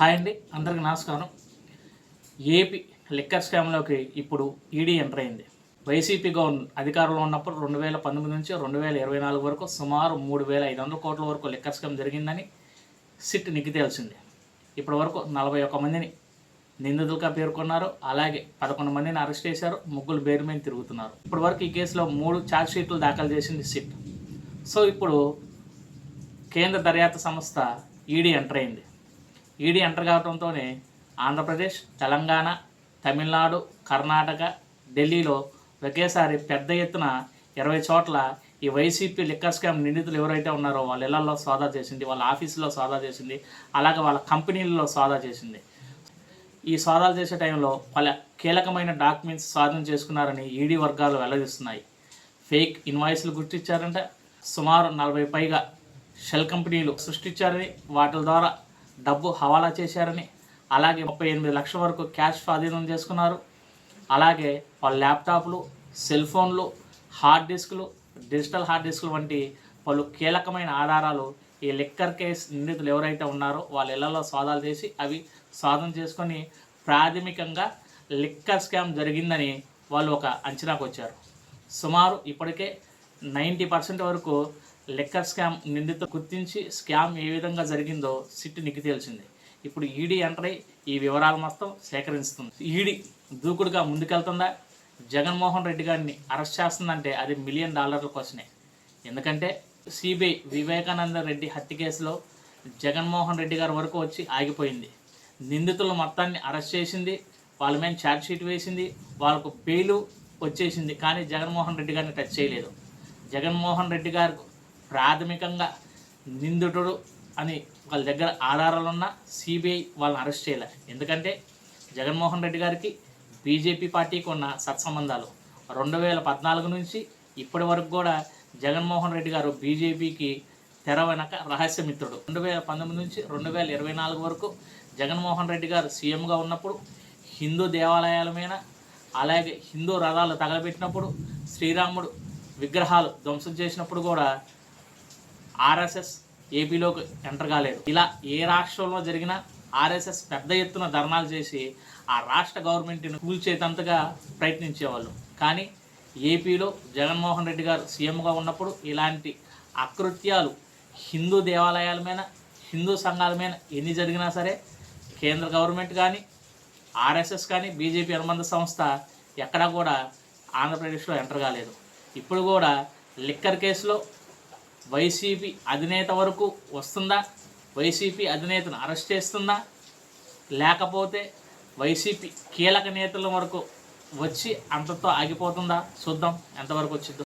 Hi అండి అందరికీ నమస్కారం. ఏపీ లిక్కర్ స్కామ్లోకి ఇప్పుడు ఈడీ ఎంటర్ అయింది. వైసీపీ గవర్నమెంట్ అధికారంలో ఉన్నప్పుడు రెండు వేల పంతొమ్మిది నుంచి రెండు వేల ఇరవై నాలుగు వరకు సుమారు మూడు వేల ఐదు వందల కోట్ల వరకు లిక్కర్ స్కామ్ జరిగిందని సిట్ నిగ్గి తేల్చింది. ఇప్పటి వరకు నలభై ఒక్క మందిని నిందితులుగా పేర్కొన్నారు. అలాగే పదకొండు మందిని అరెస్ట్ చేశారు. ముగ్గురు బేరు మీద తిరుగుతున్నారు. ఇప్పటి వరకు ఈ కేసులో మూడు ఛార్జ్ షీట్లు దాఖలు చేసింది సిట్. సో ఇప్పుడు కేంద్ర దర్యాప్తు సంస్థ ఈడీ ఎంటర్ అయింది. ఈడీ ఎంటర్ కావడంతోనే ఆంధ్రప్రదేశ్ తెలంగాణ తమిళనాడు కర్ణాటక ఢిల్లీలో ఒకేసారి పెద్ద ఎత్తున ఇరవై చోట్ల ఈ వైసీపీ లిక్కర్ స్కామ్ నిందితులు ఎవరైతే ఉన్నారో వాళ్ళ ఇళ్ళలో సోదా చేసింది వాళ్ళ ఆఫీసులో సోదా చేసింది అలాగే వాళ్ళ కంపెనీలలో సోదా చేసింది. ఈ సోదాలు చేసే టైంలో వాళ్ళ కీలకమైన డాక్యుమెంట్స్ స్వాధీనం చేసుకున్నారని ఈడీ వర్గాలు వెల్లడిస్తున్నాయి. ఫేక్ ఇన్వాయిస్లు గుర్తించారంటే సుమారు నలభై పైగా షెల్ కంపెనీలు సృష్టించారని వాటి ద్వారా డబ్బు హవాలా చేశారని. అలాగే ముప్పై ఎనిమిది లక్షల వరకు క్యాష్ స్వాధీనం చేసుకున్నారు. అలాగే వాళ్ళ ల్యాప్టాప్లు సెల్ ఫోన్లు హార్డ్ డిస్క్లు డిజిటల్ హార్డ్ డిస్క్లు వంటి పలు కీలకమైన ఆధారాలు ఈ లిక్కర్ కేస్ నిందితులు ఎవరైతే ఉన్నారో వాళ్ళ ఇళ్ళలో సోదాలు చేసి అవి స్వాధీనం చేసుకొని ప్రాథమికంగా లిక్కర్ స్కామ్ జరిగిందని వాళ్ళు ఒక అంచనాకు వచ్చారు సుమారు ఇప్పటికే నైంటీ పర్సెంట్ వరకు లెక్కర్ స్కామ్ నిందితులు గుర్తించి స్కామ్ ఏ విధంగా జరిగిందో సిట్ నిగ్గి తేల్చింది. ఇప్పుడు ఈడీ ఎంటర్ ఈ వివరాలు మొత్తం సేకరిస్తుంది. ఈడీ దూకుడుగా ముందుకెళ్తుందా? జగన్మోహన్ రెడ్డి గారిని అరెస్ట్ చేస్తుందంటే అది మిలియన్ డాలర్ల కోసమే ఎందుకంటే సిబిఐ వివేకానంద రెడ్డి హత్య కేసులో జగన్మోహన్ రెడ్డి గారి వరకు వచ్చి ఆగిపోయింది. నిందితుల మొత్తాన్ని అరెస్ట్ చేసింది వాళ్ళ మీద ఛార్జ్ షీట్ వేసింది వాళ్ళకు బెయిలు వచ్చేసింది. కానీ జగన్మోహన్ రెడ్డి గారిని టచ్ చేయలేదు. జగన్మోహన్ రెడ్డి గారు ప్రాథమికంగా నిందితుడు అని వాళ్ళ దగ్గర ఆధారాలున్న సిబిఐ వాళ్ళని అరెస్ట్ చేయలే. ఎందుకంటే జగన్మోహన్ రెడ్డి గారికి బీజేపీ పార్టీకి ఉన్న సత్సంబంధాలు రెండు వేల పద్నాలుగు నుంచి ఇప్పటి వరకు కూడా జగన్మోహన్ రెడ్డి గారు బీజేపీకి తెర వెనక రహస్యమిత్రుడు రెండు వేల పంతొమ్మిది నుంచి రెండు వేల ఇరవై నాలుగు వరకు జగన్మోహన్ రెడ్డి గారు సీఎంగా ఉన్నప్పుడు హిందూ దేవాలయాల మీద అలాగే హిందూ రథాలు తగలబెట్టినప్పుడు శ్రీరాముడు విగ్రహాలు ధ్వంసం చేసినప్పుడు కూడా ఆర్ఎస్ఎస్ ఏపీలోకి ఎంటర్ కాలేదు. ఇలా ఏ రాష్ట్రంలో జరిగినా ఆర్ఎస్ఎస్ పెద్ద ఎత్తున ధర్నాలు చేసి ఆ రాష్ట్ర గవర్నమెంట్ని కూల్చేతంతగా ప్రయత్నించేవాళ్ళు. కానీ ఏపీలో జగన్మోహన్ రెడ్డి గారు సీఎంగా ఉన్నప్పుడు ఇలాంటి అకృత్యాలు హిందూ దేవాలయాల మీద హిందూ సంఘాల మీద ఎన్ని జరిగినా సరే కేంద్ర గవర్నమెంట్ కానీ ఆర్ఎస్ఎస్ కానీ బీజేపీ అనుబంధ సంస్థ ఎక్కడా కూడా ఆంధ్రప్రదేశ్లో ఎంటర్ కాలేదు. ఇప్పుడు కూడా లిక్కర్ కేసులో వైసీపీ అధినేత వరకు వస్తుందా? వైసీపీ అధినేతను అరెస్ట్ చేస్తుందా? లేకపోతే వైసీపీ కీలక నేతల వరకు వచ్చి అంతతో ఆగిపోతుందా? చూద్దాం. ఎంతవరకు వచ్చిందో.